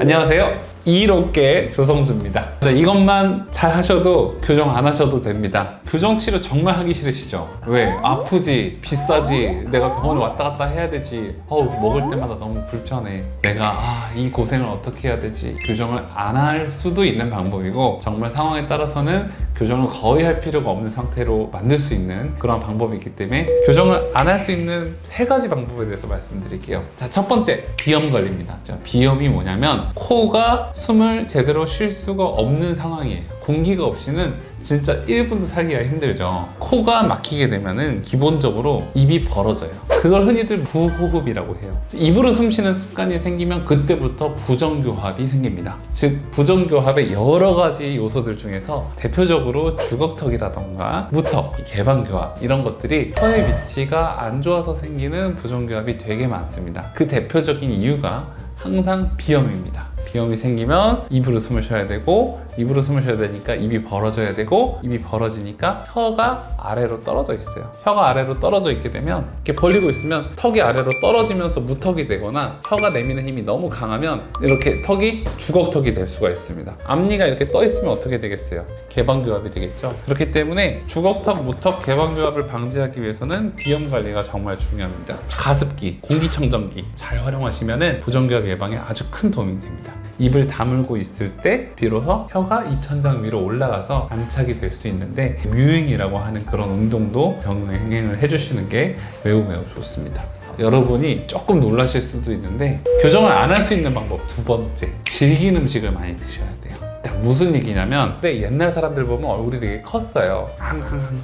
안녕하세요. 이롭게 조성주입니다. 자, 이것만 잘 하셔도 교정 안 하셔도 됩니다. 교정 치료 정말 하기 싫으시죠? 왜? 아프지, 비싸지, 내가 병원에 왔다 갔다 해야 되지. 어우, 먹을 때마다 너무 불편해. 내가 아, 이 고생을 어떻게 해야 되지? 교정을 안 할 수도 있는 방법이고 정말 상황에 따라서는 교정을 거의 할 필요가 없는 상태로 만들 수 있는 그런 방법이 있기 때문에 교정을 안 할 수 있는 세 가지 방법에 대해서 말씀드릴게요. 자, 첫 번째, 비염 걸립니다. 자, 비염이 뭐냐면 코가 숨을 제대로 쉴 수가 없는 상황이에요. 공기가 없이는 진짜 1분도 살기가 힘들죠. 코가 막히게 되면은 기본적으로 입이 벌어져요. 그걸 흔히들 부호흡이라고 해요. 입으로 숨 쉬는 습관이 생기면 그때부터 부정교합이 생깁니다. 즉, 부정교합의 여러 가지 요소들 중에서 대표적으로 주걱턱이라던가 무턱, 개방교합 이런 것들이 혀의 위치가 안 좋아서 생기는 부정교합이 되게 많습니다. 그 대표적인 이유가 항상 비염입니다. 비염이 생기면 입으로 숨을 쉬어야 되고 입으로 숨을 쉬어야 되니까 입이 벌어져야 되고 입이 벌어지니까 혀가 아래로 떨어져 있어요. 혀가 아래로 떨어져 있게 되면 이렇게 벌리고 있으면 턱이 아래로 떨어지면서 무턱이 되거나 혀가 내미는 힘이 너무 강하면 이렇게 턱이 주걱턱이 될 수가 있습니다. 앞니가 이렇게 떠 있으면 어떻게 되겠어요? 개방교합이 되겠죠. 그렇기 때문에 주걱턱, 무턱, 개방교합을 방지하기 위해서는 비염 관리가 정말 중요합니다. 가습기, 공기청정기 잘 활용하시면은 부정교합 예방에 아주 큰 도움이 됩니다. 입을 다물고 있을 때 비로소 혀가 입천장 위로 올라가서 안착이 될 수 있는데 뮤잉이라고 하는 그런 운동도 병행을 해주시는 게 매우 매우 좋습니다. 여러분이 조금 놀라실 수도 있는데 교정을 안 할 수 있는 방법 두 번째 질긴 음식을 많이 드셔야 돼요. 딱 무슨 얘기냐면 근데 옛날 사람들 보면 얼굴이 되게 컸어요.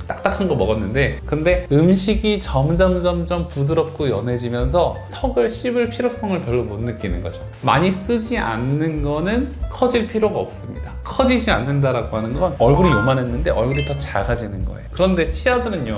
딱딱한 거 먹었는데 근데 음식이 점점 점점 부드럽고 연해지면서 턱을 씹을 필요성을 별로 못 느끼는 거죠. 많이 쓰지 않는 거는 커질 필요가 없습니다. 커지지 않는다라고 하는 건 얼굴이 요만했는데 얼굴이 더 작아지는 거예요. 그런데 치아들은요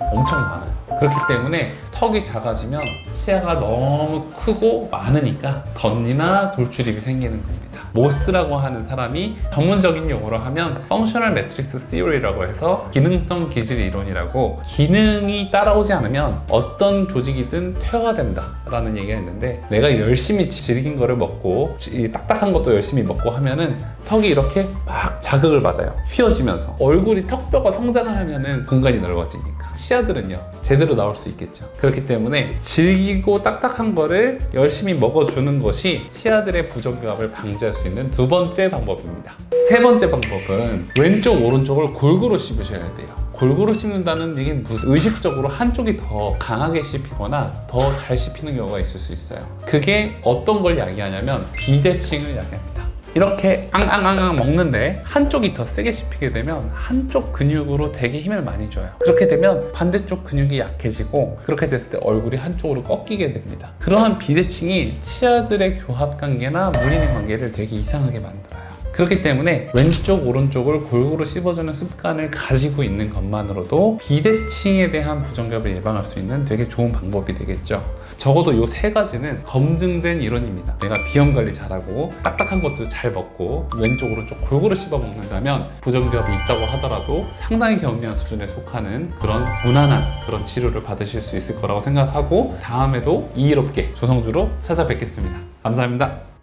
엄청 많아요. 그렇기 때문에 턱이 작아지면 치아가 너무 크고 많으니까 덧니나 돌출입이 생기는 겁니다. 모스라고 하는 사람이 전문적인 용어로 하면 펑셔널 매트리스 시오리라고 해서 기능성 기질 이론이라고 기능이 따라오지 않으면 어떤 조직이든 퇴화된다 라는 얘기가 있는데 내가 열심히 질긴 거를 먹고 이 딱딱한 것도 열심히 먹고 하면은 턱이 이렇게 막 자극을 받아요. 휘어지면서 얼굴이 턱뼈가 성장을 하면은 공간이 넓어지니까 치아들은요 제대로 나올 수 있겠죠. 그렇기 때문에 질기고 딱딱한 거를 열심히 먹어주는 것이 치아들의 부정교합을 방지할 수 있는 두 번째 방법입니다. 세 번째 방법은 왼쪽 오른쪽을 골고루 씹으셔야 돼요. 골고루 씹는다는 얘기는 무슨 의식적으로 한쪽이 더 강하게 씹히거나 더 잘 씹히는 경우가 있을 수 있어요. 그게 어떤 걸 야기하냐면 비대칭을 야기합니다. 이렇게 앙앙앙앙 먹는데 한쪽이 더 세게 씹히게 되면 한쪽 근육으로 되게 힘을 많이 줘요. 그렇게 되면 반대쪽 근육이 약해지고 그렇게 됐을 때 얼굴이 한쪽으로 꺾이게 됩니다. 그러한 비대칭이 치아들의 교합 관계나 무리의 관계를 되게 이상하게 만들어요. 그렇기 때문에 왼쪽 오른쪽을 골고루 씹어주는 습관을 가지고 있는 것만으로도 비대칭에 대한 부정교합을 예방할 수 있는 되게 좋은 방법이 되겠죠. 적어도 이세 가지는 검증된 이론입니다. 내가 비염 관리 잘하고 딱딱한 것도 잘 먹고 왼쪽 오른쪽 골고루 씹어 먹는다면 부정교합이 있다고 하더라도 상당히 경미한 수준에 속하는 그런 무난한 그런 치료를 받으실 수 있을 거라고 생각하고 다음에도 이의롭게 조성주로 찾아뵙겠습니다. 감사합니다.